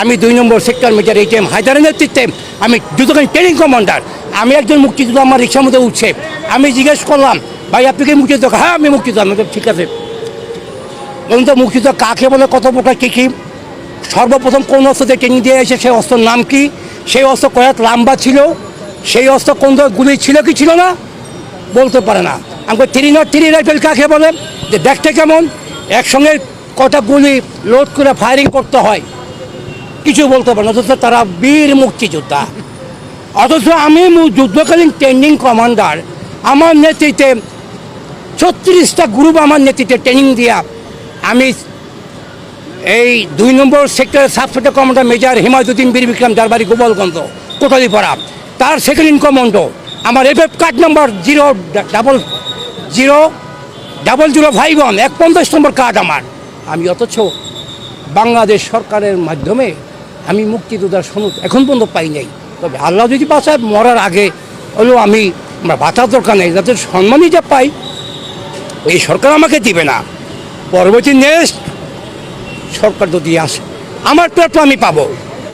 আমি দুই নম্বর সেক্টর মেজর এই টিএম হায়দারের নেতৃত্বে আমি দুটোখানি ট্রেনিং কমান্ডার আমি একজন মুক্তিযোদ্ধা, আমার রিক্সার মধ্যে উঠছে। আমি জিজ্ঞেস করলাম, ভাই, আপনি কি মুক্তিযোদ্ধা? হ্যাঁ আমি মুক্তিযোদ্ধা। আমি ঠিক আছে। বলুন তো মুক্তিযোদ্ধা কাকে বলে? কত প্রকার কী কী? সর্বপ্রথম কোন অস্ত্র অস্ত্রতে ট্রেনিং দিয়ে এসে, সেই অস্ত্রের নাম কি? সেই অস্ত্র কয়াত লম্বা ছিল? সেই অস্ত্র কোন গুলি ছিল কি ছিল না? বলতে পারে না। আমাকে থ্রি নট থ্রি রাইফেল কাকে বলে? যে দেখতে কেমন? একসঙ্গে কটা গুলি লোড করে ফায়ারিং করতে হয়। কিছু বলতে পারে না, অথচ তারা বীর মুক্তিযোদ্ধা। অথচ আমি যুদ্ধকালীন ট্রেনিং কমান্ডার, আমার নেতৃত্বে ছত্রিশটা গ্রুপ আমার নেতৃত্বে ট্রেনিং দিয়া আমি এই দুই নম্বর সেক্টরের subsector commander major Himayuddin Bir Vikram যার বাড়ি গোপালগঞ্জ, কোটালিপাড়া। তার সেকেন্ড ইন কমান্ডো, আমার F F card number zero double zero double zero five one এক পঞ্চাশ নম্বর কার্ড আমার। আমি অথচ বাংলাদেশ সরকারের মাধ্যমে আমি মুক্তি মুক্তিযোদ্ধার সনদ এখন পর্যন্ত পাই নাই। তবে আল্লাহ যদি বাঁচায়, মরার আগে হলেও আমি বাঁচার দরকার নেই, যাতে সম্মানই যা পাই, এই সরকার আমাকে দিবে না। পরবর্তী নেক্সট সরকার যদি আসে, আমার প্রাপ্য আমি পাবো।